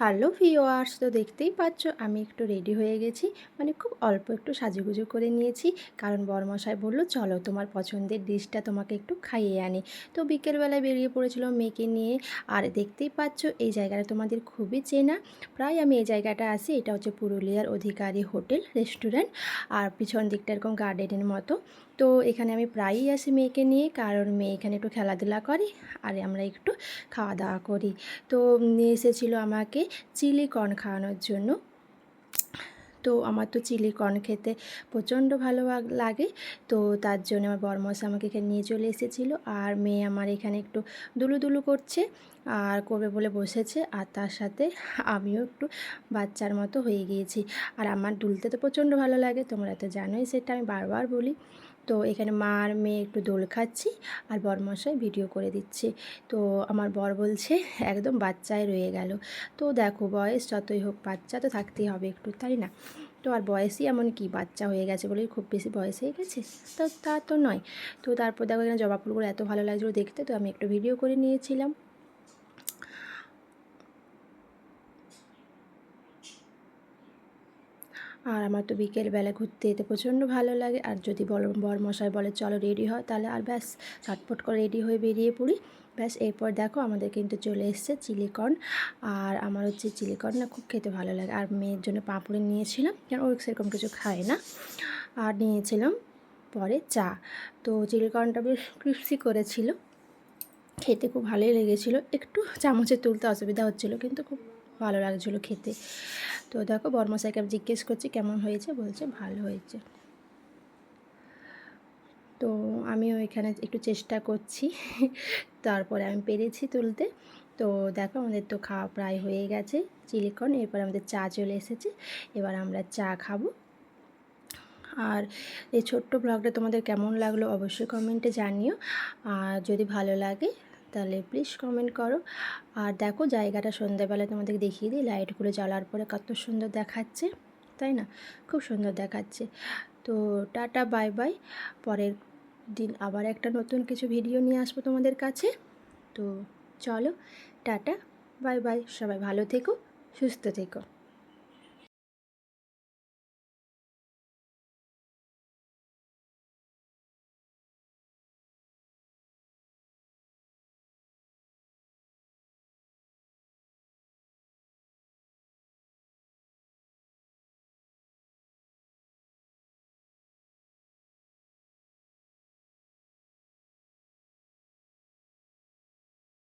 Hello viewers তো দেখতেই পাচ্ছ আমি একটু রেডি হয়ে গেছি। মানে খুব অল্প একটু সাজুগুজু করে নিয়েছি। কারণ বরমশাই বলল, চলো তোমার পছন্দের ডিশটা তোমাকে একটু খাইয়ে আনি। তো বিকেলবেলায় বেরিয়ে পড়েছিলাম মেয়েকে নিয়ে। আর দেখতেই পাচ্ছ, এই জায়গাটা তোমাদের খুবই চেনা। প্রায় আমি এই জায়গাটা আসি এটা হচ্ছে পুরুলিয়ার অধিকারী হোটেল, রেস্টুরেন্ট। আর পিছন দিকটা এরকম গার্ডেনের মতো। তো এখানে আমি প্রায়ই আসি মেয়েকে নিয়ে, কারণ মেয়ে এখানে একটু খেলাধুলা করে, আর আমরা একটু খাওয়া দাওয়া করি। তো নিয়ে এসেছিল আমাকে চিলি কর্ন খাওয়ানোর জন্য। তো আমার তো চিলি কর্ন খেতে প্রচণ্ড ভালো লাগে। তো তার জন্য আমার বরমশা আমাকে এখানে নিয়ে চলে এসেছিল আর মেয়ে আমার এখানে একটু দুলু দুলু করছে আর করবে বলে বসেছে আর তার সাথে আমিও একটু বাচ্চার মতো হয়ে গিয়েছি। আর আমার দুলতে তো প্রচণ্ড ভালো লাগে, তোমরা তো জানোই সেটা আমি বারবার বলি। তো এখানে মা আর মেয়ে একটু দোল খাচ্ছি আর বরমশাই ভিডিও করে দিচ্ছে। তো আমার বর বলছে, একদম বাচ্চায় রয়ে গেল। তো দেখো বয়স যতই হোক, বাচ্চা তো থাকতেই হবে একটু, তাই না? তো আর বয়সই এমন কি, বাচ্চা হয়ে গেছে বলে খুব বেশি বয়স হয়ে গেছে? তো, তা তো নয়। তো তারপর দেখো এখানে জবা ফুলগুলো এত ভালো লাগছিল দেখতে, তো আমি একটু ভিডিও করে নিয়েছিলাম। আর আমার তো বিকেলবেলা ঘুরতে যেতে প্রচণ্ড ভালো লাগে। আর যদি বর মশাই বলে, চলো রেডি হয় তাহলে আর ব্যাস ছটপট করে রেডি হয়ে বেরিয়ে পড়ি। ব্যাস, এরপর দেখো আমাদের কিন্তু চলে এসছে চিলিকর্ন আর আমার হচ্ছে চিলিকর্ন না খুব খেতে ভালো লাগে। আর মেয়ের জন্য পাঁপড়ে নিয়েছিলাম কারণ ওই সেরকম কিছু খায় না। আর নিয়েছিলাম পরে চা। তো চিলিকর্নটা বেশ ক্রিপসি করেছিল। খেতে খুব ভালোই লেগেছিলো। একটু চামচে তুলতে অসুবিধা হচ্ছিল, কিন্তু খুব ভালো লাগছিল খেতে। তো দেখো বর্মশাইকে আমি জিজ্ঞেস করছি, কেমন হয়েছে? বলছে, ভালো হয়েছে। তো আমিও এখানে একটু চেষ্টা করছি। তারপরে আমি পেরেছি তুলতে। তো দেখো আমাদের তো খাওয়া প্রায় হয়ে গেছে, চিলিকন। এরপর আমাদের চা চলে এসেছে। এবার আমরা চা খাব। আর এই ছোট্ট ব্লগটা তোমাদের কেমন লাগল অবশ্যই কমেন্টে জানিও। আর যদি ভালো লাগে তাহলে প্লিজ কমেন্ট করো। আর দেখো জায়গাটা সন্ধ্যাবেলায় তোমাদের দেখিয়ে দিই লাইটগুলো জ্বালার পরে কত সুন্দর দেখাচ্ছে, তাই না? খুব সুন্দর দেখাচ্ছে। তো টাটা বাই বাই পরের দিন আবার একটা নতুন কিছু ভিডিও নিয়ে আসব তোমাদের কাছে। তো চলো, টাটা বাই বাই সবাই ভালো থেকো, সুস্থ থেকো।